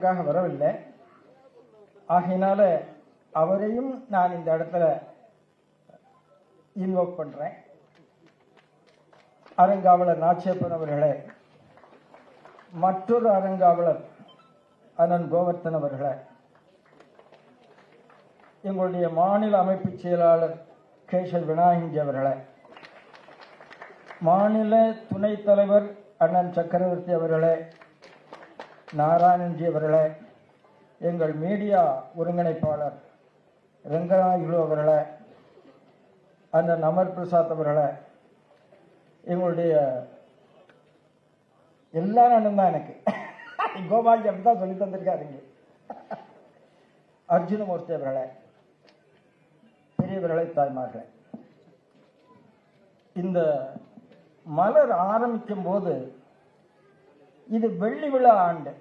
க்காக வரவில்லை. ஆகையினால அவரையும் நான் இந்த இடத்துல இன்வோக் பண்றேன். அரங்காவலர் நாச்சேப்பன் அவர்களே மற்றொரு அறங்காவலர் அண்ணன் கோவர்த்தன் அவர்களே எங்களுடைய மாநில அமைப்பு செயலாளர் கேசவ் விநாயகி அவர்களே மாநில துணைத் தலைவர் அண்ணன் சக்கரவர்த்தி அவர்களே நாராயணன்ஜி அவர்களே எங்கள் மீடியா ஒருங்கிணைப்பாளர் ரங்கநாயகுலு அவர்களே அந்த நமர் பிரசாத் அவர்களே எங்களுடைய எல்லா நண்பன் தான் எனக்கு. கோபால்ஜி அப்படி தான் சொல்லி தந்திருக்காருங்க. அர்ஜுனமூர்த்தி அவர்களே பெரியவர்களை தாய்மார்களே. இந்த மலர் ஆரம்பிக்கும் போது இது வெள்ளி விழா ஆண்டு.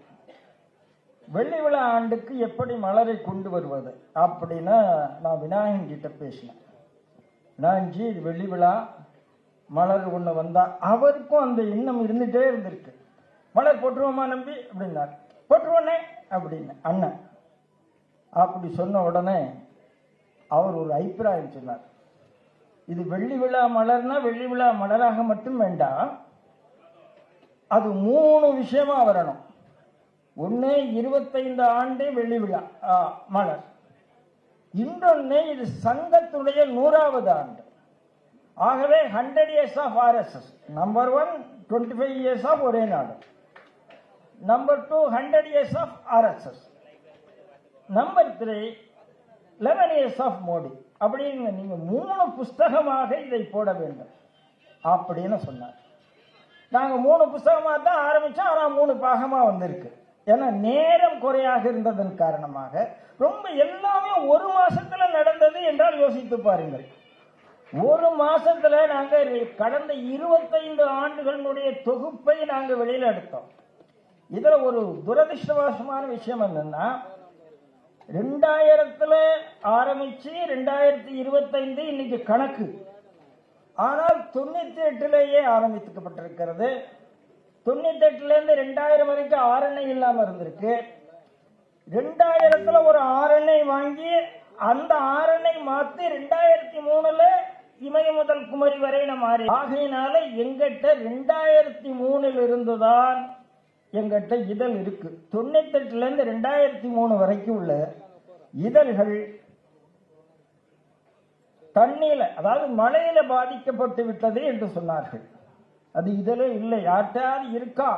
வெள்ளி விழா ஆண்டுக்கு எப்படி மலரை கொண்டு வருவது? அப்படின்னா நான் விநாயகன் கிட்ட பேசினேன். விநாயகன்ஜி இது வெள்ளி விழா மலர் ஒன்று வந்தா அவருக்கும் அந்த எண்ணம் இருந்துட்டே இருந்திருக்கு. மலர் போட்டுருவோமா நம்பி? அப்படின்னார். போட்டுருவோனே அப்படின்னு அண்ணன். அப்படி சொன்ன உடனே அவர் ஒரு அபிப்பிராயம் சொன்னார். இது வெள்ளி விழா மலர்னா வெள்ளி விழா மலராக மட்டும் வேண்டாம். அது மூணு விஷயமா வரணும். ஒன்று இருபத்தைந்து ஆண்டு வெள்ளி விழா மலர். இன்னொன்று இது சங்கத்துடைய நூறாவது ஆண்டு. ஆகவே hundred years of RSS number one twenty five years of ஒரே நாடு. Number two hundred years of RSS number three eleven years of Modi அப்படின்னு நீங்க மூணு புஸ்தகமாக இதை போட வேண்டும். அப்படின்னு சொன்னார். நாங்கள் மூணு புஸ்தகமாக தான் ஆரம்பித்தோம் ஆனால் மூணு பாகமாக வந்திருக்கு. ஏன்னா நேரம் குறையாக இருந்ததன் காரணமாக ரொம்ப எல்லாமே ஒரு மாசத்துல நடந்தது என்றால் யோசித்து பாருங்கள். ஒரு மாசத்துல நாங்க கடந்த இருபத்தைந்து ஆண்டுகளுடைய தொகுப்பை நாங்க வெளியில எடுத்தோம். இதுல ஒரு துரதிருஷ்டவசமான விஷயம் என்னன்னா ரெண்டாயிரத்துல ஆரம்பிச்சு ரெண்டாயிரத்தி இருபத்தைந்து இன்னைக்கு கணக்கு. ஆனால் தொண்ணூத்தி எட்டுலேயே ஆரம்பிக்கப்பட்டிருக்கிறது. தொண்ணூத்தி எட்டுல இருந்து ரெண்டாயிரம் வரைக்கும் ஆரணை இல்லாம இருந்திருக்கு. ரெண்டாயிரத்துல ஒரு ஆரணை வாங்கி அந்த ஆரணை மாத்தி ரெண்டாயிரத்தி மூணுல இமய முதல் குமரி வரை நம்ம மாறி. ஆகையினால எங்கிட்ட ரெண்டாயிரத்தி மூணுல இருந்துதான் எங்கிட்ட இதழ் இருக்கு. தொண்ணூத்தி எட்டுல இருந்து ரெண்டாயிரத்தி மூணு வரைக்கும் உள்ள இதழ்கள் தண்ணீர் அதாவது மழையில பாதிக்கப்பட்டு விட்டது என்று சொன்னார்கள். அது இதில் இல்லை. யார்கிட்டயாவது இருக்கா?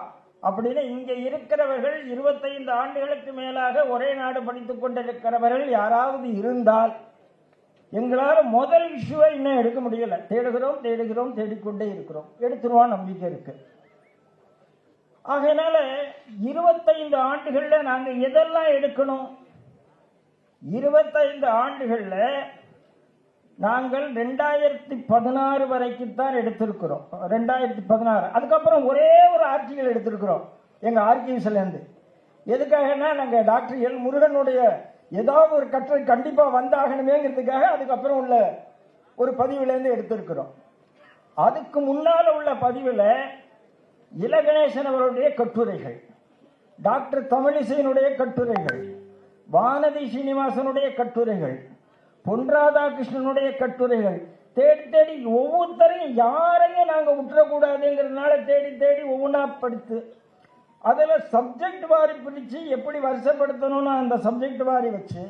அப்படின்னு இங்க இருக்கிறவர்கள் இருபத்தைந்து ஆண்டுகளுக்கு மேலாக ஒரே நாடு படித்துக் கொண்டிருக்கிறவர்கள் யாராவது இருந்தால் எங்களால் முதல் இஷ்யூவை இன்னும் எடுக்க முடியல. தேடுகிறோம் தேடுகிறோம் தேடிக்கொண்டே இருக்கிறோம். எடுத்துருவான் நம்பிக்கை இருக்கு. ஆகையினால இருபத்தைந்து ஆண்டுகள்ல நாங்க எதெல்லாம் எடுக்கணும்? இருபத்தைந்து ஆண்டுகள்ல நாங்கள் ரெண்டாயிரத்தி பதினாறு வரைக்கும் தான் எடுத்திருக்கிறோம். ரெண்டாயிரத்தி பதினாறு. அதுக்கப்புறம் ஒரே ஒரு ஆர்டிகல் எடுத்திருக்கிறோம். எங்க ஆர்கிவ்ஸ்லேருந்து. எதுக்காகனா நாங்கள் டாக்டர் எல் முருகனுடைய ஏதாவது ஒரு கட்டுரை கண்டிப்பா வந்தாகணுமேங்கிறதுக்காக அதுக்கப்புறம் உள்ள ஒரு பதிவுலேருந்து எடுத்திருக்கிறோம். அதுக்கு முன்னால் உள்ள பதிவில் இலகணேசன் அவருடைய கட்டுரைகள் டாக்டர் தமிழிசையினுடைய கட்டுரைகள் வானதி சீனிவாசனுடைய கட்டுரைகள் பொன் ராதாகிருஷ்ணனுடைய கட்டுரைகள். தேடி தேடி ஒவ்வொருத்தரையும் யாரையும் நாங்க விட்டுறக்கூடாதுங்கிறதுனால தேடி தேடி ஒவ்வொன்றா படித்து அதில் சப்ஜெக்ட் வாரி பிடிச்சு எப்படி வருஷப்படுத்தணும்னு அந்த சப்ஜெக்ட் வாரி வச்சு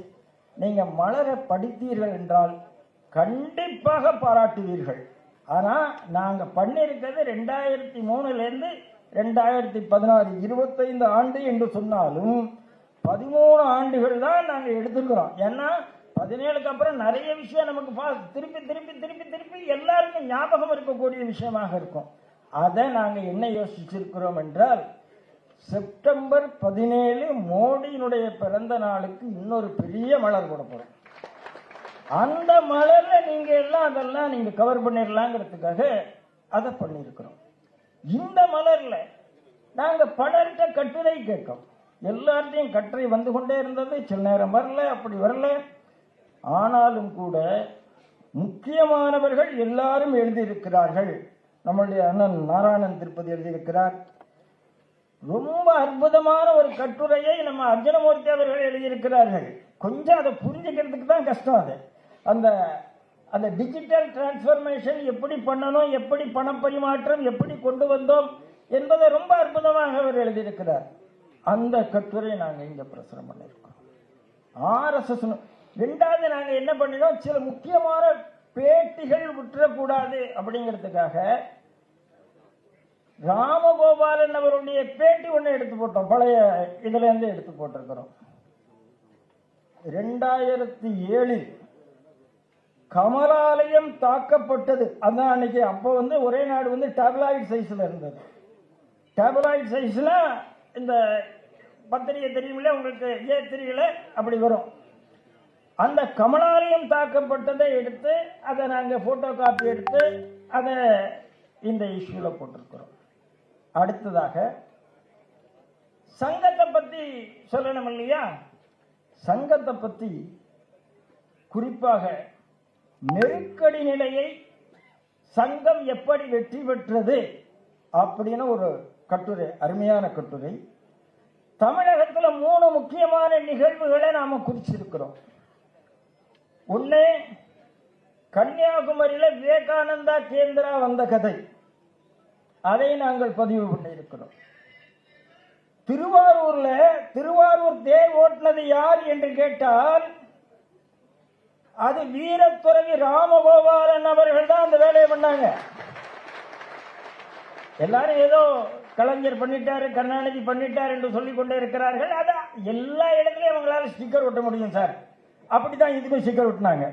நீங்கள் மலர படித்தீர்கள் என்றால் கண்டிப்பாக பாராட்டுவீர்கள். ஆனால் நாங்கள் பண்ணியிருக்கிறது ரெண்டாயிரத்தி மூணுலேருந்து ரெண்டாயிரத்தி பதினாறு இருபத்தைந்து ஆண்டு என்று சொன்னாலும் பதிமூணு ஆண்டுகள் தான் நாங்கள் எடுத்துக்கிறோம் ஏன்னா பதினேழுக்கு அப்புறம் நிறைய விஷயம் நமக்கு திருப்பி திருப்பி திருப்பி திருப்பி எல்லாருக்கும் ஞாபகம் இருக்கக்கூடிய விஷயமாக இருக்கும். அதை நாங்கள் என்ன யோசிச்சிருக்கிறோம் என்றால் செப்டம்பர் பதினேழு மோடியினுடைய பிறந்த நாளுக்கு இன்னொரு பெரிய மலர் போட அந்த மலர்ல நீங்க எல்லாம் அதெல்லாம் நீங்க கவர் பண்ணிடலாங்கிறதுக்காக அதை பண்ணியிருக்கிறோம். இந்த மலர்ல நாங்க பலர்கிட்ட கட்டுரை கேட்டோம் எல்லார்ட்டையும் கட்டுரை வந்து கொண்டே இருந்தது. சில நேரம் வரல அப்படி வரல. ஆனாலும் கூட முக்கியமானவர்கள் எல்லாரும் எழுதியிருக்கிறார்கள். நம்மளுடைய அண்ணன் நாராயணன் திருப்பதி எழுதியிருக்கிறார். ரொம்ப அற்புதமான ஒரு கட்டுரையை நம்ம அர்ஜுனமூர்த்தி அவர்கள் எழுதியிருக்கிறார்கள். கொஞ்சம் அதை புரிஞ்சுக்கிறதுக்கு தான் கஷ்டம் அது. அந்த அந்த டிஜிட்டல் டிரான்ஸ்ஃபர்மேஷன் எப்படி பண்ணணும் எப்படி பணப்பரிமாற்றம் எப்படி கொண்டு வந்தோம் என்பதை ரொம்ப அற்புதமாக அவர் எழுதியிருக்கிறார். அந்த கட்டுரை நாங்கள் இங்கே பிரசுரம் பண்ணியிருக்கோம். ஆர்எஸ்எஸ் ரெண்டாவது நாங்கள் என்ன பண்ணினோம்? சில முக்கியமான பேட்டிகள் விட்டுறக்கூடாது அப்படிங்கிறதுக்காக ராமகோபாலன் அவருடைய பேட்டி ஒன்று எடுத்து போட்டோம். பழைய இதுல இருந்து எடுத்து போட்டிருக்கிறோம். ரெண்டாயிரத்தி ஏழில் கமலாலயம் தாக்கப்பட்டது. அதான் அன்னைக்கு அப்போ வந்து ஒரே நாடு வந்து டேப்லாய்ட் சைஸ்ல இருந்தது. டேப்லாய்ட் சைஸ்ல இந்த பத்திரிகை தெரியுமில்ல? உங்களுக்கு ஏ தெரியல? அப்படி வரும். அந்த கமலாலயம் தாக்கப்பட்டதை எடுத்து அதை நாங்கள் போட்டோ காப்பி எடுத்து அதை இந்த இஷ்யூல போட்டிருக்கிறோம். அடுத்ததாக சங்கத்தை பத்தி சொல்லணும் இல்லையா? சங்கத்தை பத்தி குறிப்பாக நெருக்கடி நிலையை சங்கம் எப்படி வெற்றி பெற்றது அப்படின்னு ஒரு கட்டுரை அருமையான கட்டுரை. தமிழகத்தில் மூணு முக்கியமான நிகழ்வுகளை நாம குறிச்சிருக்கிறோம். உன்னே கன்னியாகுமரியில விவேகானந்தா கேந்திரா வந்த கதை. அதை நாங்கள் பதிவு பண்ணியிருக்கிறோம் திருவாரூர்ல திருவாரூர் தேர் ஓட்டினது யார் என்று கேட்டால் அது வீரத்துறவி ராமகோபாலன் அவர்கள் தான் அந்த வேலையை பண்ணாங்க. எல்லாரும் ஏதோ கலைஞர் பண்ணிட்டாரு கருணாநிதி பண்ணிட்டார் என்று சொல்லிக் கொண்டே இருக்கிறார்கள். அதான் எல்லா இடத்துலயும் அவங்களால ஸ்டிக்கர் ஒட்ட முடியும் சார். அப்படித்தான் இதுக்கும் சிக்கல் விட்டுனாங்க.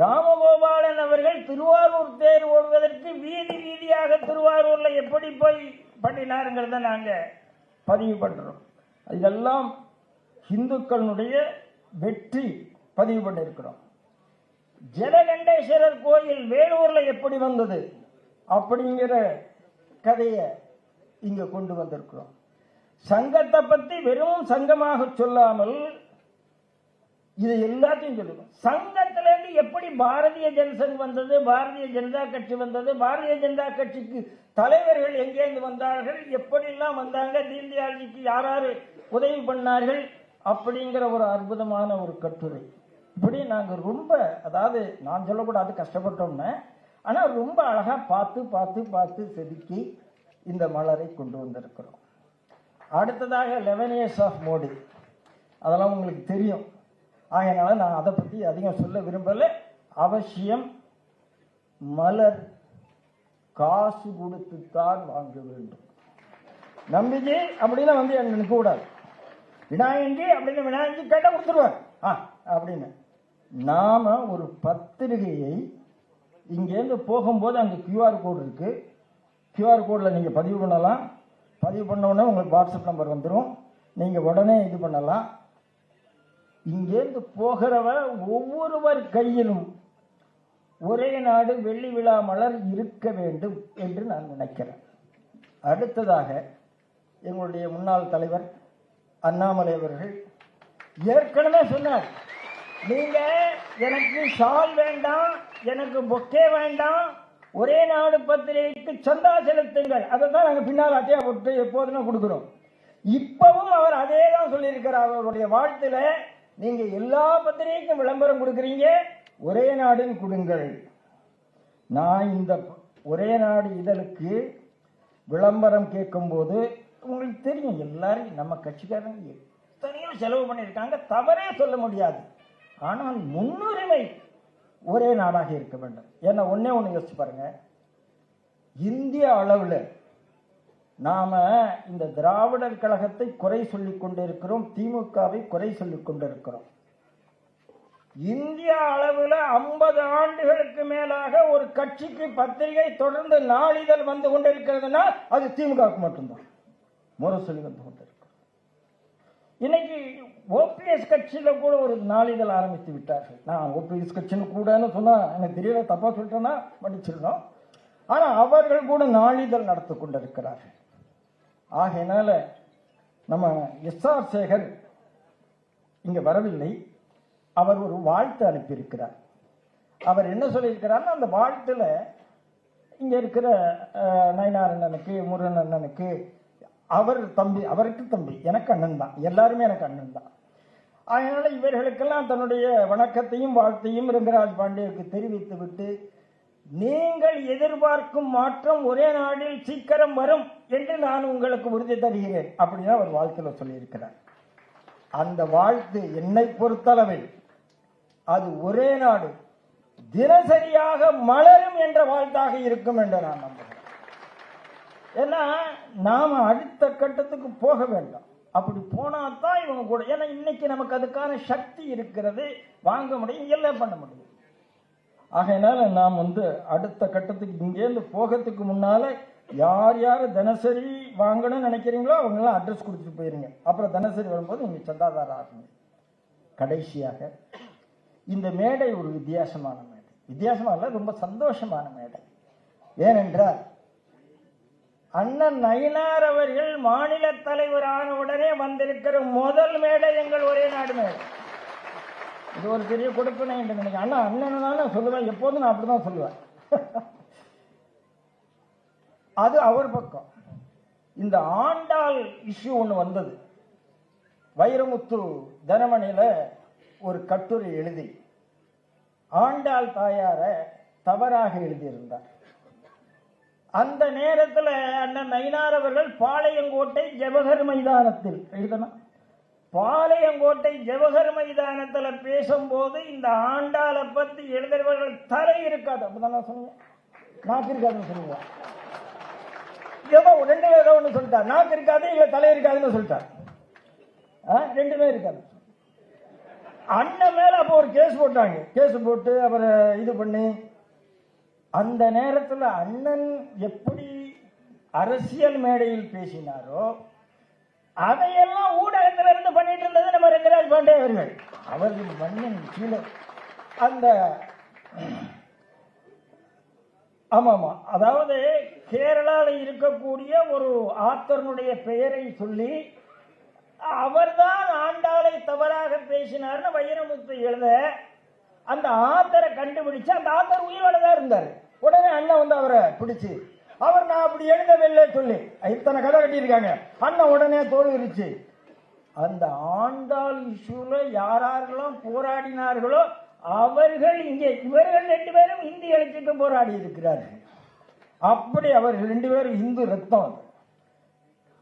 ராமகோபாலன் அவர்கள் திருவாரூர் தேர் ஓடுவதற்கு வீதி வீதியாக திருவாரூர்ல எப்படி போய் பண்ணினாருங்கிறத நாங்க பதிவு பண்றோம். இதெல்லாம் இந்துக்களுடைய வெற்றி பதிவு பண்ணிருக்கிறோம். ஜலகண்டேஸ்வரர் கோயில் வேலூர்ல எப்படி வந்தது அப்படிங்கிற கதையை இங்க கொண்டு வந்திருக்கிறோம். சங்கத்தை பத்தி வெறும் சங்கமாக சொல்லாமல் இது எல்லாத்தையும் சொல்லுவோம் சங்கத்துல இருந்து எப்படி பாரதிய ஜனசங் வந்தது பாரதிய ஜனதா கட்சி வந்தது பாரதிய ஜனதா கட்சிக்கு தலைவர்கள் எங்கேருந்து வந்தார்கள் எப்படியெல்லாம் வந்தாங்க தீன்தயாள்ஜிக்கு யார் யாரு உதவி பண்ணார்கள் அப்படிங்கிற ஒரு அற்புதமான ஒரு கட்டுரை. இப்படி நாங்க ரொம்ப அதாவது நான் சொல்லக்கூடாது கஷ்டப்பட்டோம்னு ஆனா ரொம்ப அழகா பார்த்து பார்த்து பார்த்து செதுக்கி இந்த மலரை கொண்டு வந்திருக்கிறோம். அடுத்ததாக லெவன் இயர்ஸ் ஆஃப் மோடி அதெல்லாம் உங்களுக்கு தெரியும். ஆகையினால நான் அதை பற்றி அதிகம் சொல்ல விரும்பல. அவசியம் மலர் காசு கொடுத்துத்தான் வாங்க வேண்டும். நம்பிக்கை அப்படின்னா வந்து எனக்கு நிற்கக்கூடாது விநாயகி அப்படின்னு விநாயகி கேட்டால் கொடுத்துருவார். ஆ அப்படின்னு. நாம ஒரு பத்திரிகையை இங்கேருந்து போகும்போது அங்கே கியூஆர் கோடு இருக்கு. கியூஆர் கோடில் நீங்கள் பதிவு பண்ணலாம். பதிவு பண்ண உடனே உங்களுக்கு வாட்ஸ்அப் நம்பர் வந்துடும் நீங்கள் உடனே இது பண்ணலாம். இங்கேருந்து போகிறவன் ஒவ்வொருவர் கையிலும் ஒரே நாடு வெள்ளி விழா மலர் இருக்க வேண்டும் என்று நான் நினைக்கிறேன். அடுத்ததாக எங்களுடைய முன்னாள் தலைவர் அண்ணாமலை அவர்கள் ஏற்கனவே சொன்னார் நீங்க எனக்கு ஷால் வேண்டாம் எனக்கு பொக்கே வேண்டாம் ஒரே நாடு பத்திரிகைக்கு சந்தா செலுத்துங்கள். அதை தான் நாங்கள் பின்னால் அட்டையா போட்டு எப்போதுமே கொடுக்குறோம். இப்பவும் அவர் அதே தான் சொல்லியிருக்கிறார் அவருடைய வாழ்த்துல நீங்க எல்லா பத்திரிகைக்கும் விளம்பரம் கொடுக்குறீங்க ஒரே நாடுன்னு கொடுங்கள். நான் இந்த ஒரே நாடு இதழுக்கு விளம்பரம் கேட்கும்போது உங்களுக்கு தெரியும் எல்லாரும் நம்ம கட்சிக்காரங்க எத்தனையோ செலவு பண்ணியிருக்காங்க தவறே சொல்ல முடியாது. ஆனால் முன்னுரிமை ஒரே நாடாக இருக்க வேண்டும். ஏன்னா ஒன்னே ஒன்று யோசிச்சு பாருங்க. இந்திய அளவில் நாம இந்த திராவிடர் கழகத்தை குறை சொல்லிக் கொண்டிருக்கிறோம் திமுகவை குறை சொல்லிக் கொண்டிருக்கிறோம். இந்திய அளவில் ஐம்பது ஆண்டுகளுக்கு மேலாக ஒரு கட்சிக்கு பத்திரிகை தொடர்ந்து நாளிதழ் வந்து கொண்டிருக்கிறதுனா அது திமுகவுக்கு மட்டும்தான். முரசொலி வந்து கொண்டிருக்கிறது இன்னைக்கு ஓபிஎஸ் கட்சியில கூட ஒரு நாளிதழ் ஆரம்பித்து விட்டார்கள். நான் ஓபிஎஸ் கட்சின்னு கூடன்னு சொன்னா எனக்கு தெரியல தப்பா சொல்லிட்டேன்னா மன்னிச்சிருந்தோம் ஆனா அவர்கள் கூட நாளிதழ் நடத்தி கொண்டிருக்கிறார்கள். ஆகையினால நம்ம எஸ் ஆர் சேகர் இங்க வரவில்லை. அவர் ஒரு வாழ்த்து அனுப்பியிருக்கிறார். அவர் என்ன சொல்லியிருக்கிறார்னா அந்த வாழ்த்துல இங்க இருக்கிற நயனார் அண்ணனுக்கு முருகன் அண்ணனுக்கு அவர் தம்பி அவருக்கு தம்பி எனக்கு அண்ணன் தான். எல்லாருமே எனக்கு அண்ணன் தான். அதனால இவர்களுக்கெல்லாம் தன்னுடைய வணக்கத்தையும் வாழ்த்தையும் ரங்கராஜ் பாண்டியருக்கு தெரிவித்து விட்டு நீங்கள் எதிர்பார்க்கும் மாற்றம் ஒரே நாளில் சீக்கிரம் வரும் என்று நான் உங்களுக்கு உறுதி தருகிறேன். அப்படின்னு அவர் வாழ்த்துல சொல்லியிருக்கிறார். அந்த வாழ்த்து என்னை பொறுத்தளவில் அது ஒரே நாடு தினசரியாக மலரும் என்ற வாழ்த்தாக இருக்கும் என்று நான் நம்புகிறேன். ஏன்னா நாம அடுத்த கட்டத்துக்கு போக வேண்டாம். அப்படி போனா தான் இவங்க கூட ஏன்னா இன்னைக்கு நமக்கு அதுக்கான சக்தி இருக்கிறது. வாங்க முடியும் எல்லாம் பண்ண முடியும். ஆகையினால நாம் வந்து அடுத்த கட்டத்துக்கு இங்கேருந்து போகிறதுக்கு முன்னால யார் யார் தினசரி வாங்கணும்னு நினைக்கிறீங்களோ அவங்கெல்லாம் அட்ரஸ் கொடுத்துட்டு போயிருங்க. அப்புறம் தினசரி வரும்போது நீங்க சந்தாதாரம் ஆகுங்க கடைசியாக இந்த மேடை ஒரு வித்தியாசமான மேடை. வித்தியாசமாக இல்லை ரொம்ப சந்தோஷமான மேடை. ஏனென்றால் அண்ணன் நயினார் அவர்கள் மாநில தலைவர் ஆன உடனே வந்திருக்கிற முதல் மேடை எங்கள் ஒரே நாடு மேடை. இது ஒரு பெரிய கொடுப்பினை என்று நினைக்கிறேன். ஆனால் அண்ணன் சொல்லுவேன் எப்போதும் நான் அப்படிதான் சொல்லுவேன். அது அவர் பக்கம். இந்த ஆண்டாள் இஷ்யூ ஒன்று வந்தது. வைரமுத்து தனமணியில் ஒரு கட்டுரை எழுதி ஆண்டாள் தாயார தவறாக எழுதியிருந்தார். அந்த நேரத்தில் அண்ணன் நயினார் அவர்கள் பாளையங்கோட்டை ஜவஹர் மைதானத்தில் எழுதணும். பாளையங்கோட்டை ஜவஹர் மைதானத்தில் பேசும்போது இந்த ஆண்டாளை பத்தி எழுதுறவர்கள் தலை இருக்காது. அப்படிதான் சொன்னீங்க? நாக்கு இருக்காதுன்னு சொன்னீங்க. ஏதோ ரெண்டு ஏதோ ஒன்று சொல்லிட்டார். நாக்கு இருக்காது இல்லை தலை இருக்காதுன்னு சொல்லிட்டார். ரெண்டுமே இருக்காது. அண்ணன் மேல அப்போ ஒரு கேஸ் போட்டாங்க. கேஸ் போட்டு அவரை இது பண்ணி அந்த நேரத்தில் அண்ணன் எப்படி அரசியல் மேடையில் பேசினாரோ அதையெல்லாம் ஊடகத்துல இருந்து பண்ணிட்டு இருந்தது? நம்ம ரங்கராஜ் பாண்டே அவர்கள். அவர்கள் மண்ணின் கீழே அந்த ஆமா ஆமா அதாவது கேரளால இருக்கக்கூடிய ஒரு ஆத்தரனுடைய பெயரை சொல்லி அவர்தான் ஆண்டாளை தவறாக பேசினார்னு வைரமுத்து எழுத அந்த ஆத்தரை கண்டுபிடிச்சு அந்த ஆத்தர் உயிரோட தான் இருந்தார். உடனே அண்ணன் வந்து அவரை பிடிச்சு அவர் நான் அப்படி எழுதவில்லை சொல்லி இத்தனை கதை கட்டியிருக்காங்க. அண்ணன் உடனே தோல்விருச்சு அந்த ஆண்டாள் இஷ்யூல யாரெல்லாம் போராடினார்களோ அவர்கள் இங்கே இவர்கள் ரெண்டு பேரும் இந்தி எழுச்சிக்கு போராடி இருக்கிறார்கள். அப்படி அவர்கள் ரெண்டு பேரும் இந்து ரத்தம்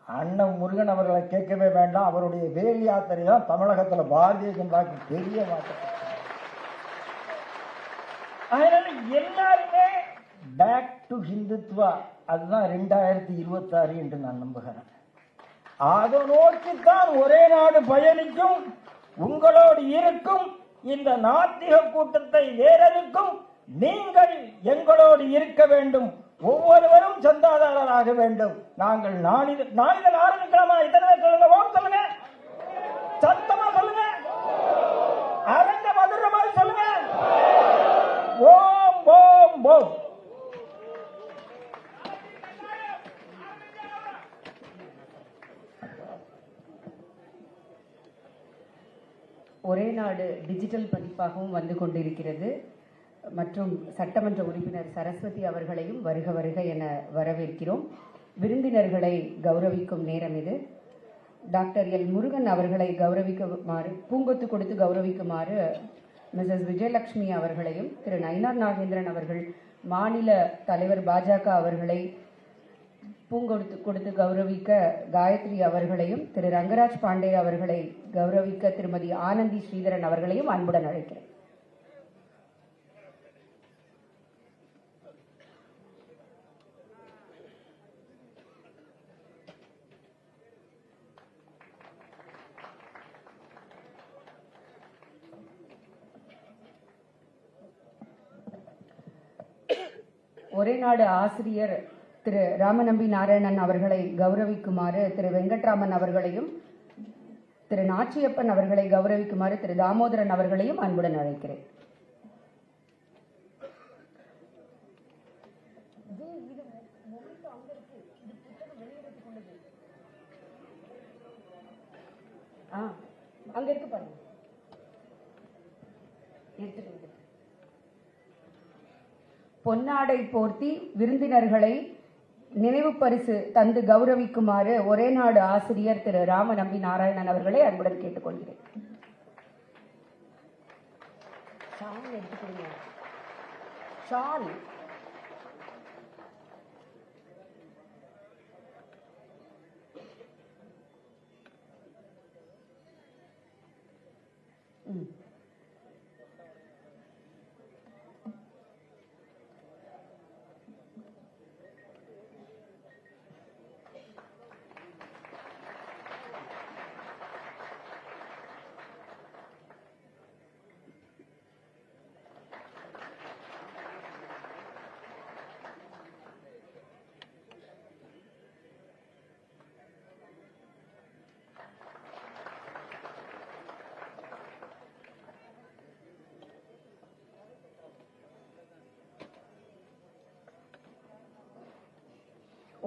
அண்ணன் முருகன் அவர்களை கேட்கவே வேண்டாம். அவருடைய வேல் யாத்திரை தான் தமிழகத்தில் பாரதிய ஜனதாக்கு பெரிய மாற்றம். அதனால எல்லாருமே பேக் டு ஹிந்துத்வா அதுதான் ரெண்டாயிரத்தி இருபத்தாறு என்று நான் நம்புகிறேன். அதை நோக்கித்தான் ஒரே நாடு பயணிக்கும் உங்களோடு இருக்கும் இந்த நாத்திக கூட்டத்தை வேறெதுக்கும் நீங்கள் எங்களோடு இருக்க வேண்டும். ஒவ்வொருவரும் சந்தாதாரராக வேண்டும். நாங்கள் நாளிதழ் நாளிதழ் ஆரம்பிக்கலாமா? இத்தனை சொல்லுங்க? சொல்லுங்க. சத்தமா சொல்லுங்க. அரங்க மதுரை மாதிரி சொல்லுங்க. ஓம் ஓம் ஓம். ஒரே நாடு டிஜிட்டல் பதிப்பாகவும் வந்து கொண்டிருக்கிறது. மற்றும் சட்டமன்ற உறுப்பினர் சரஸ்வதி அவர்களையும் வருக வருக என வரவேற்கிறோம். விருந்தினர்களை கௌரவிக்கும் நேரம் இது. டாக்டர் எல் முருகன் அவர்களை கௌரவிக்குமாறு பூங்கொத்து கொடுத்து கௌரவிக்குமாறு மிஸ்ஸஸ் விஜயலட்சுமி அவர்களையும் திரு நயினார் நாகேந்திரன் அவர்கள் மாநில தலைவர் பாஜக அவர்களை பூங்கொடுத்து கொடுத்து கௌரவிக்க காயத்ரி அவர்களையும் திரு ரங்கராஜ் பாண்டே அவர்களை கௌரவிக்க திருமதி ஆனந்தி ஸ்ரீதரன் அவர்களையும் அன்புடன் அழைக்கிறேன். ஒரே நாடு ஆசிரியர் திரு ராமநம்பி நாராயணன் அவர்களை கௌரவிக்குமாறு திரு வெங்கட்ராமன் அவர்களையும் திரு நாச்சியப்பன் அவர்களை கௌரவிக்குமாறு திரு தாமோதரன் அவர்களையும் அன்புடன் அழைக்கிறேன். அங்க இருக்கு பாருங்க. எடுத்துட்டு பொன்னாடை போர்த்தி விருந்தினர்களை நினைவு பரிசு தந்து கௌரவிக்குமாறு ஒரே நாடு ஆசிரியர் திரு ராமநம்பி நாராயணன் அவர்களை அன்புடன் கேட்டுக்கொள்கிறேன். ஷால் எடுத்துக்கொடுங்க ம்.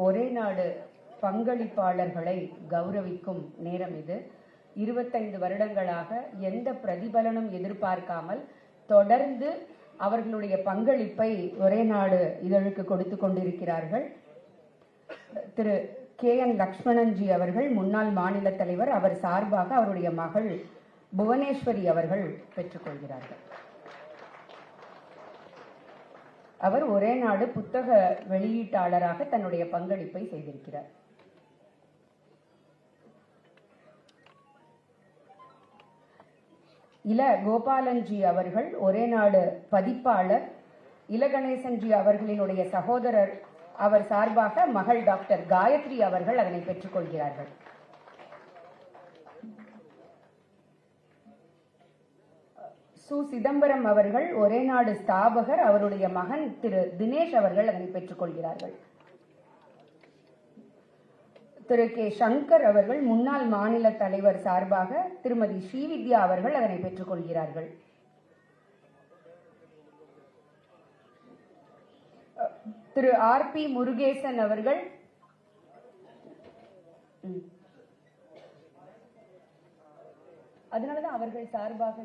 ஒரே நாடு பங்களிப்பாளர்களை கௌரவிக்கும் நேரம் இது. இருபத்தைந்து வருடங்களாக எந்த பிரதிபலனும் எதிர்பார்க்காமல் தொடர்ந்து அவர்களுடைய பங்களிப்பை ஒரே நாடு இதழுக்கு கொடுத்து கொண்டிருக்கிறார்கள். திரு கே என் லக்ஷ்மணன்ஜி அவர்கள் முன்னாள் மாநில தலைவர் அவர் சார்பாக அவருடைய மகள் புவனேஸ்வரி அவர்கள் பெற்றுக்கொள்கிறார்கள் அவர் ஒரே நாடு புத்தக வெளியீட்டாளராக தன்னுடைய பங்களிப்பை செய்திருக்கிறார். இல கோபாலன்ஜி அவர்கள் ஒரே நாடு பதிப்பாளர். இலகணேசன்ஜி அவர்களினுடைய சகோதரர். அவர் சார்பாக மகள் டாக்டர் காயத்ரி அவர்கள் அதனை பெற்றுக்கொள்கிறார்கள் சு சிதம்பரம் அவர்கள் ஒரே நாடு ஸ்தாபகர் அவருடைய மகன் திரு தினேஷ் அவர்கள் அதனை பெற்றுக்கொள்கிறார்கள் திரு கே சங்கர் அவர்கள் முன்னாள் மாநில தலைவர் சார்பாக திருமதி ஸ்ரீவித்யா அவர்கள் அதனை பெற்றுக்கொள்கிறார்கள் திரு ஆர் பி முருகேசன் அவர்கள் அதனாலதான் அவர்கள் சார்பாக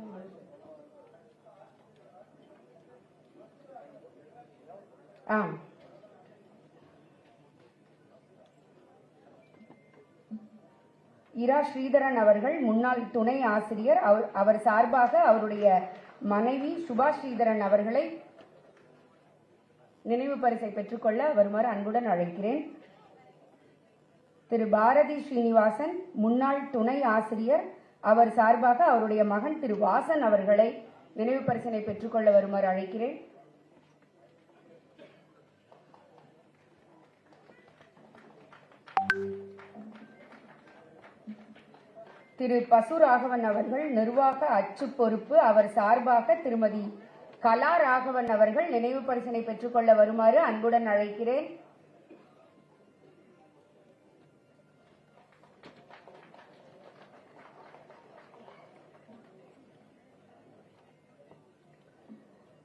ஆ இரா ஸ்ரீதரன் அவர்கள் முன்னாள் துணை ஆசிரியர். அவர் அவர் சார்பாக அவருடைய மனைவி சுபா ஸ்ரீதரன் அவர்களை நினைவு பரிசை பெற்றுக்கொள்ள வருமாறு அன்புடன் அழைக்கிறேன். திரு பாரதி ஸ்ரீனிவாசன் முன்னாள் துணை ஆசிரியர். அவர் சார்பாக அவருடைய மகன் திரு வாசன் அவர்களை நினைவு பரிசனை பெற்றுக்கொள்ள வருமாறு அழைக்கிறேன். திரு பசுராகவன் அவர்கள் நிர்வாக அச்சு பொறுப்பு அவர் சார்பாக திருமதி கலா ராகவன் அவர்கள் நினைவு பரிசினை பெற்றுக்கொள்ள வருமாறு அன்புடன் அழைக்கிறேன்.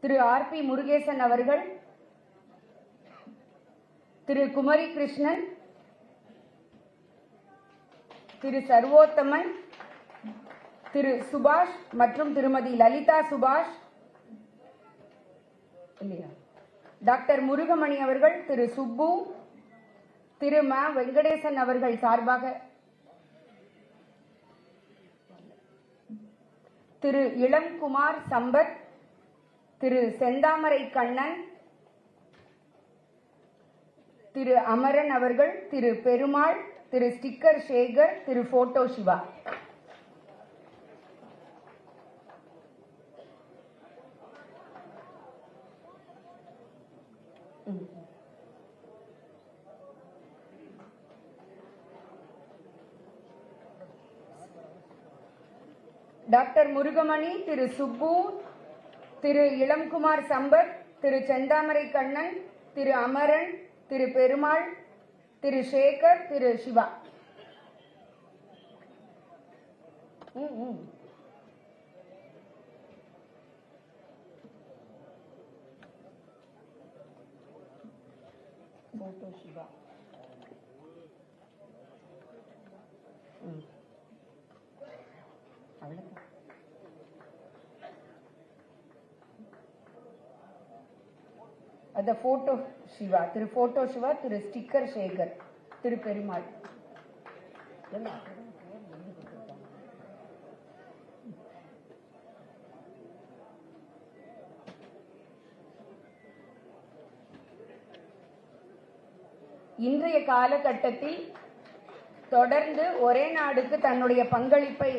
திரு ஆர் பி முருகேசன் அவர்கள் திரு குமரி கிருஷ்ணன் திரு சர்வோத்தமன் திரு சுபாஷ் மற்றும் திருமதி லலிதா சுபாஷ் இல்லையா? டாக்டர் முருகமணி அவர்கள் திரு சுப்பு திரு ம வெங்கடேசன் அவர்கள் சார்பாக திரு இளங்குமார் சம்பத் திரு செந்தாமரை கண்ணன் திரு அமரன் அவர்கள் திரு பெருமாள் திரு ஸ்டிக்கர் சேகர் திரு போட்டோ சிவா ம். டாக்டர் முருகமணி திரு சுப்பு திரு இளம்குமார் சம்பத் திரு செந்தாமரை கண்ணன் திரு அமரன் திரு பெருமாள் திரு சேகர் திரு சிவா. போட்டோ சிவா அந்த photo Siva Thiru photo Siva Thiru sticker Sekar Thiru Perumal இன்றைய காலகட்டத்தில் தொடர்ந்து ஒரே நாடுக்கு தன்னுடைய பங்களிப்பை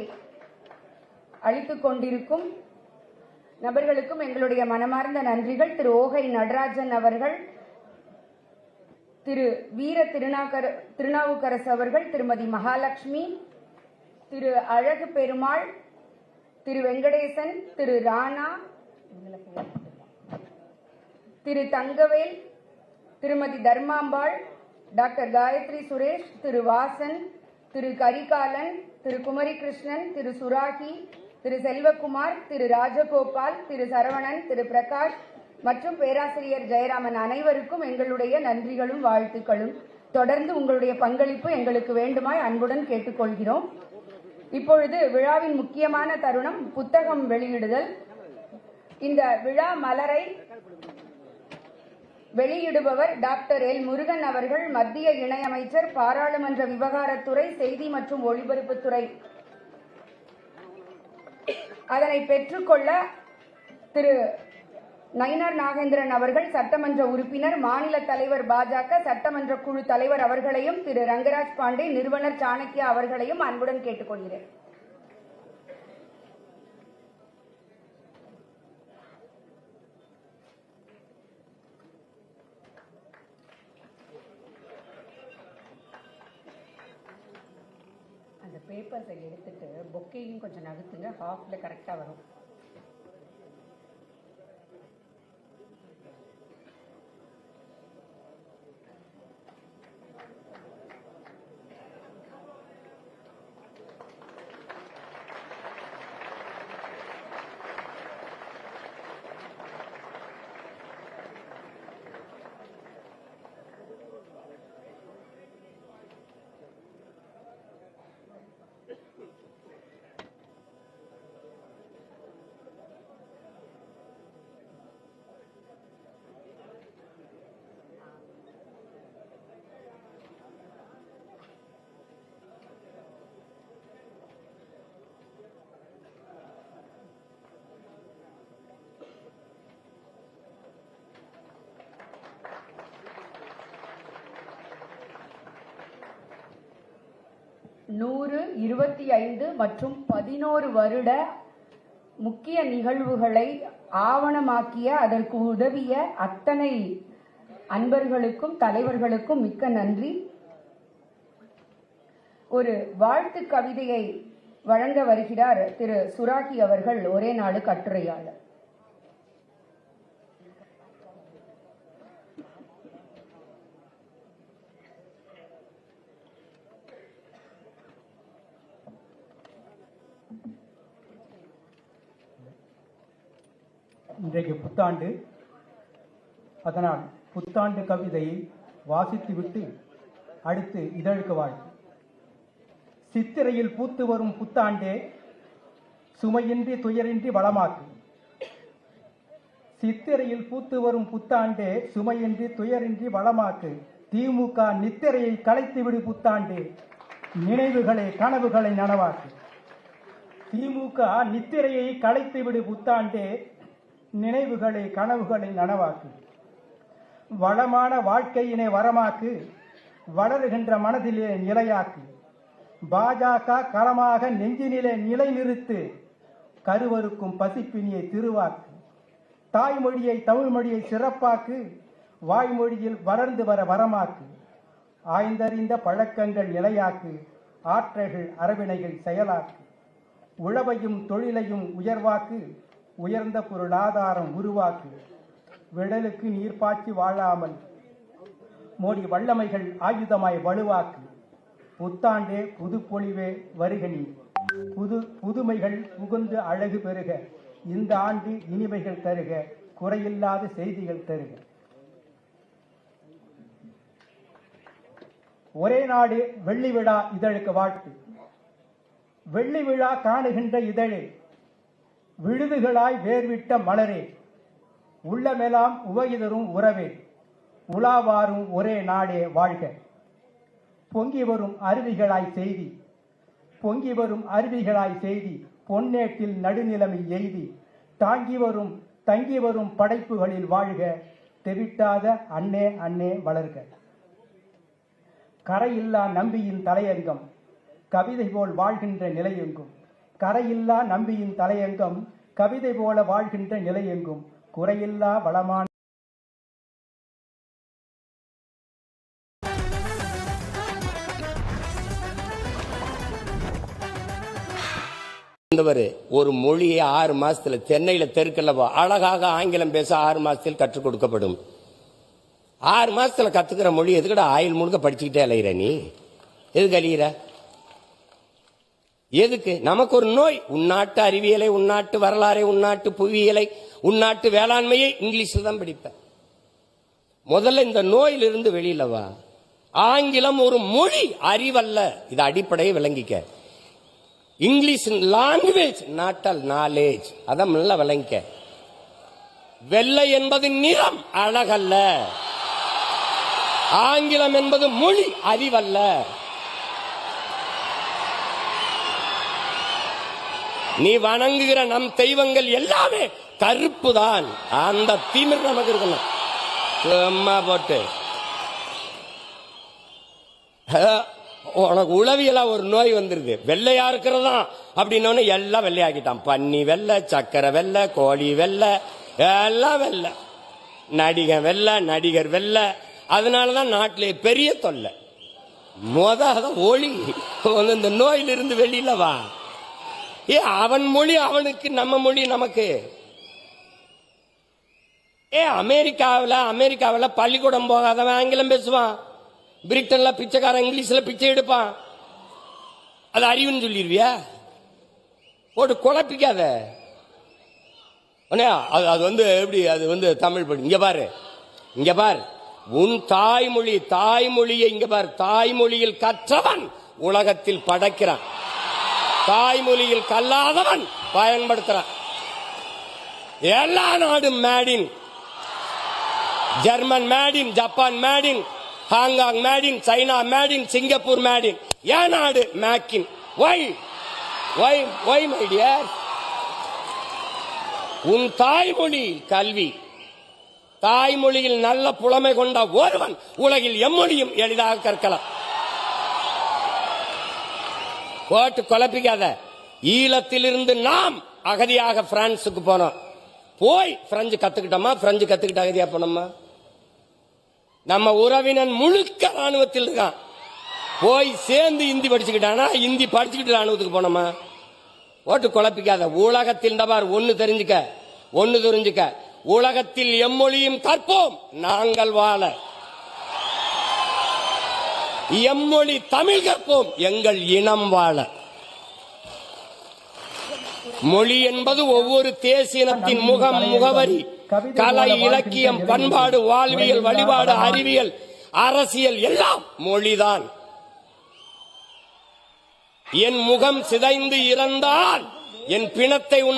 அளித்துக் கொண்டிருக்கும் நபர்களுக்கும் எங்களுடைய மனமார்ந்த நன்றிகள். திரு ஓகை நடராஜன் அவர்கள் திரு வீர திருநாகர திருநாவுக்கரசு அவர்கள் திருமதி மகாலட்சுமி திரு அழகு பெருமாள் திரு வெங்கடேசன் திரு ராணா திரு தங்கவேல் திருமதி தர்மாம்பாள் டாக்டர் காயத்ரி சுரேஷ் திரு வாசன் திரு கரிகாலன் திரு குமரி கிருஷ்ணன் திரு சுராகி திரு செல்வகுமார் திரு ராஜகோபால் திரு சரவணன் திரு பிரகாஷ் மற்றும் பேராசிரியர் ஜெயராமன் அனைவருக்கும் எங்களுடைய நன்றிகளும் வாழ்த்துக்களும். தொடர்ந்து உங்களுடைய பங்களிப்பு எங்களுக்கு வேண்டுமாய் அன்புடன் கேட்டுக்கொள்கிறோம். இப்பொழுது விழாவின் முக்கியமான தருணம் புத்தகம் வெளியிடுதல். இந்த விழா மலரை வெளியிடுபவர் டாக்டர் எல். முருகன் அவர்கள் மத்திய இணையமைச்சர் பாராளுமன்ற விவகாரத்துறை செய்தி மற்றும் ஒலிபரப்புத்துறை அதனை பெற்றுக்கொள்ள திரு நயினார் நாகேந்திரன் அவர்கள் சட்டமன்ற உறுப்பினர் மாநில தலைவர் பாஜக சட்டமன்ற குழு தலைவர் அவர்களையும் திரு ரங்கராஜ் பாண்டே நிறுவனர் சாணக்கியா அவர்களையும் அன்புடன் கேட்டுக்கொள்கிறேன். எடுத்துட்டு கொஞ்சம் நகர்த்துங்க. ஹாஃப்ல கரெக்டாக வரும். நூறு இருபத்தி ஐந்து மற்றும் பதினோரு வருட முக்கிய நிகழ்வுகளை ஆவணமாக்கிய அதற்கு உதவிய அத்தனை அன்பர்களுக்கும் தலைவர்களுக்கும் மிக்க நன்றி. ஒரு வாழ்த்து கவிதையை வழங்க வருகிறார் திரு சுராகி அவர்கள் ஒரே நாடு கட்டுரையாளர். இன்றைக்கு புத்தாண்டு. அதனால் புத்தாண்டு கவிதையை வாசித்துவிட்டு அடுத்து இதழுக்கு வாழ்த்து சித்திரையில் பூத்து வரும் புத்தாண்டே சுமையின்றி துயரின்றி வளமாக்கு. சித்திரையில் பூத்து வரும் புத்தாண்டே சுமையின்றி துயரின்றி வளமாக்கு. திமுக நித்திரையை கலைத்துவிடு புத்தாண்டே நினைவுகளை கனவுகளை நனவாக்கு. திமுக நித்திரையை கலைத்துவிடு புத்தாண்டே நினைவுகளை கனவுகளை நனவாக்கு. வளமான வாழ்க்கையினை வரமாக்கு. வளருகின்ற மனதிலே நிலையாக்கு. பாஜக களமாக நெஞ்சினிலே நிலை நிறுத்து கருவருக்கும் பசிப்பினியை திருவாக்கு. தாய்மொழியை தமிழ் மொழியை சிறப்பாக்கு. வாய்மொழியில் வளர்ந்து வர வரமாக்கு. ஆய்ந்தறிந்த பழக்கங்கள் நிலையாக்கு ஆற்றல்கள் அரவினைகள் செயலாக்கு. உழவையும் தொழிலையும் உயர்வாக்கு. உயர்ந்த பொருளாதாரம் உருவாக்கு விடலுக்கு நீர் பாய்ச்சி வாழாமல் மோடி வல்லமைகள் ஆயுதமாய் வலுவாக்கு புத்தாண்டே புது வருகணி புது புதுமைகள் புகுந்து அழகு பெறுக இந்த ஆண்டு இனிமைகள் தருக. குறையில்லாத செய்திகள் தருக. ஒரே நாடு வெள்ளி விழா இதழுக்கு வாழ்த்து. வெள்ளி விழா காணுகின்ற இதழே விழுதுகளாய் வேர்விட்ட மலரே உள்ளமெல்லாம் உவகிதரும் உறவே உலாவாரும் ஒரே நாடே வாழ்க. பொங்கி வரும் அருவிகளாய் செய்தி பொங்கி வரும் அருவிகளாய் செய்தி பொன்னேட்டில் நடுநிலைமை எய்தி தாங்கி வரும் தங்கி வரும் படைப்புகளில் வாழ்க தெவிட்டாத அன்னே அன்னே வளர்க. கரையில்லா நம்பியின் தலையங்கம் கவிதை போல் வாழ்கின்ற நிலையெங்கும். கரையில்லா நம்பியின் தலையங்கம் கவிதை போல வாழ்கின்ற நிலையெங்கும். குறையில்லா வளமான இருந்தவர் ஒரு மொழியை ஆறு மாசத்துல சென்னையில தெருக்கல்ல அழகாக ஆங்கிலம் பேச ஆறு மாசத்தில் கற்றுக் கொடுக்கப்படும். ஆறு மாசத்துல கத்துக்கிற மொழி எதுக்கடா? ஆயில் முழுக்க படிச்சுக்கிட்டே அலையிற நீ? எதுக்கு அழியிற? எதுக்கு? நமக்கு ஒரு நோய். உள்நாட்டு அறிவியலை உன்னாட்டு வரலாறை உன்னாட்டு புவியியலை உள்நாட்டு வேளாண்மையை இங்கிலீஷில் தான் படிப்பேன். முதல்ல இந்த நோயிலிருந்து வெளியில வா. ஆங்கிலம் ஒரு மொழி அறிவல்ல. இது அடிப்படையை விளங்கிக்க. English language not all knowledge அதான் நல்லா விளங்கிக்க. வெள்ளை என்பது நிறம் அழகல்ல. ஆங்கிலம் என்பது மொழி அறிவல்ல. நீ வணங்குகிற நம் தெய்வங்கள் எல்லாமே கருப்பு தான் அந்த திமிர் நமக்கு இருக்கணும். சும்மா போட்டு. உனக்கு உளவியெல்லாம் ஒரு நோய் வந்துருது. வெள்ளையா இருக்கிறதா அப்படின்னு எல்லாம் வெள்ளையாக்கிட்டான். பன்னி வெள்ளை சக்கரை வெள்ளை கோழி வெள்ளை எல்லாம் வெள்ளை. நடிகன் வெள்ளை நடிகர் வெள்ளை. அதனாலதான் நாட்டிலே பெரிய தொல்லை. மொத அதான் ஒளி. இந்த நோயிலிருந்து வெளியில வா. ஏ அவன் மொழி அவனுக்கு நம்ம மொழி நமக்கு. ஏ அமெரிக்காவில் அமெரிக்காவில் பள்ளிக்கூடம் போகாதவன் ஆங்கிலம் பேசுவான். பிரிட்டன்ல பிச்சைக்காரன் இங்கிலீஷ்ல பிச்சை எடுப்பான். அது அறிவுன்னு சொல்லிடுவியா போட்டு குழப்பிக்காத. அது அது வந்து எப்படி அது வந்து தமிழ் படி இங்க பாரு இங்க பாரு. உன் தாய்மொழி தாய்மொழியை இங்க பாரு தாய்மொழியில் கற்றவன் உலகத்தில் படைக்கிறான். தாய்மொழியில் கல்லாதவன் பயன்படுத்துறான். எல்லா நாடும் made in German made in Japan made in Hong Kong made in China made in Singapore made in ஏன் நாடு make in why why why my dear உன் தாய்மொழி கல்வி தாய்மொழியில் நல்ல புலமை கொண்ட ஒருவன் உலகில் எம்மொழியும் எளிதாக கற்கலாம். போட்டு குழப்பிக்காத. ஈழத்திலிருந்து நாம் அகதியாக பிரான்சுக்கு போனோம். போய் பிரெஞ்சு கத்துக்கிட்டோமா? பிரெஞ்சு கத்துக்கிட்டு அகதியா போனோமா? நம்ம உறவினன் முழுக்க ராணுவத்தில் இருக்கான். போய் சேர்ந்து இந்தி படிச்சுக்கிட்டானா? இந்தி படிச்சுக்கிட்டு ராணுவத்துக்கு போனோமா? ஓட்டு குழப்பிக்காத. உலகத்தில் இந்த பார் ஒன்னு தெரிஞ்சுக்க. ஒன்னு தெரிஞ்சுக்க. உலகத்தில் எம்மொழியும் கற்போம். நாங்கள் வாழ. எம்மொழி தமிழ் கற்போம் எங்கள் இனம் வாழ. மொழி என்பது ஒவ்வொரு தேசியத்தின் முகம் முகவரி கலை இலக்கியம் பண்பாடு வாழ்வியல் வழிபாடு அறிவியல் அரசியல் எல்லாம் மொழிதான். என் முகம் சிதைந்து இறந்தால் என் பிணத்தை உன்ன